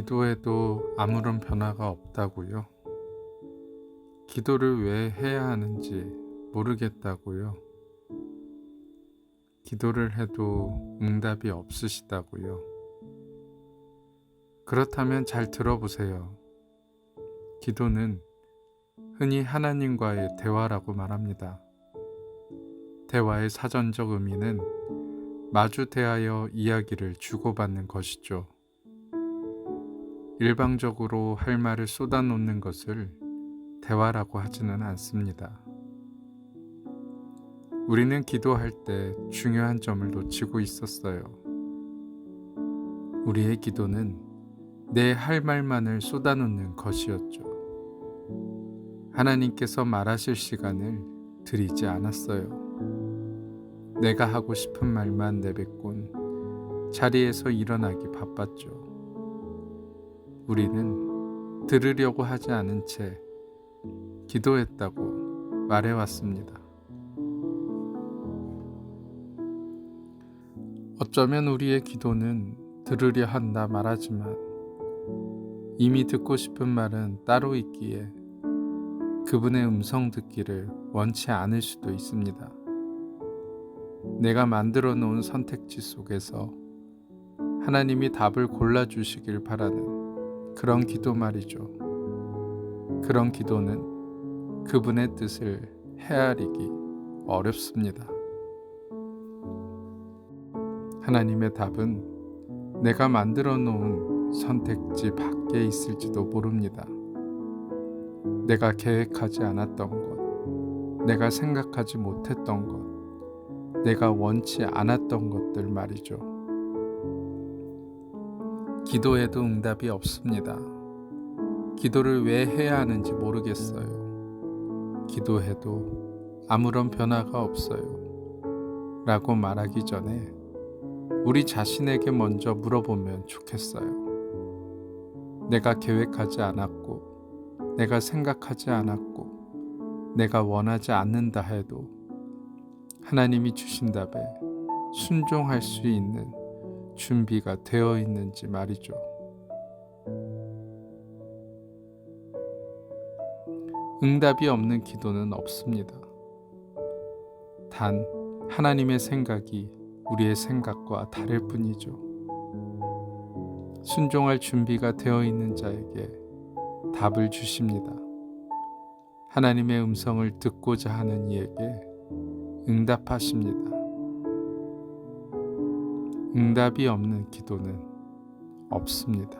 기도해도 아무런 변화가 없다고요? 기도를 왜 해야 하는지 모르겠다고요? 기도를 해도 응답이 없으시다고요? 그렇다면 잘 들어보세요. 기도는 흔히 하나님과의 대화라고 말합니다. 대화의 사전적 의미는 마주 대하여 이야기를 주고받는 것이죠. 일방적으로 할 말을 쏟아놓는 것을 대화라고 하지는 않습니다. 우리는 기도할 때 중요한 점을 놓치고 있었어요. 우리의 기도는 내 할 말만을 쏟아놓는 것이었죠. 하나님께서 말하실 시간을 드리지 않았어요. 내가 하고 싶은 말만 내뱉곤 자리에서 일어나기 바빴죠. 우리는 들으려고 하지 않은 채 기도했다고 말해왔습니다. 어쩌면 우리의 기도는 들으려 한다 말하지만 이미 듣고 싶은 말은 따로 있기에 그분의 음성 듣기를 원치 않을 수도 있습니다. 내가 만들어 놓은 선택지 속에서 하나님이 답을 골라주시길 바라는 그런 기도 말이죠. 그런 기도는 그분의 뜻을 헤아리기 어렵습니다. 하나님의 답은 내가 만들어 놓은 선택지 밖에 있을지도 모릅니다. 내가 계획하지 않았던 것, 내가 생각하지 못했던 것, 내가 원치 않았던 것들 말이죠. 기도해도 응답이 없습니다. 기도를 왜 해야 하는지 모르겠어요. 기도해도 아무런 변화가 없어요. 라고 말하기 전에 우리 자신에게 먼저 물어보면 좋겠어요. 내가 계획하지 않았고, 내가 생각하지 않았고, 내가 원하지 않는다 해도 하나님이 주신 답에 순종할 수 있는 준비가 되어 있는지 말이죠. 응답이 없는 기도는 없습니다. 단 하나님의 생각이 우리의 생각과 다를 뿐이죠. 순종할 준비가 되어 있는 자에게 답을 주십니다. 하나님의 음성을 듣고자 하는 이에게 응답하십니다. 응답이 없는 기도는 없습니다.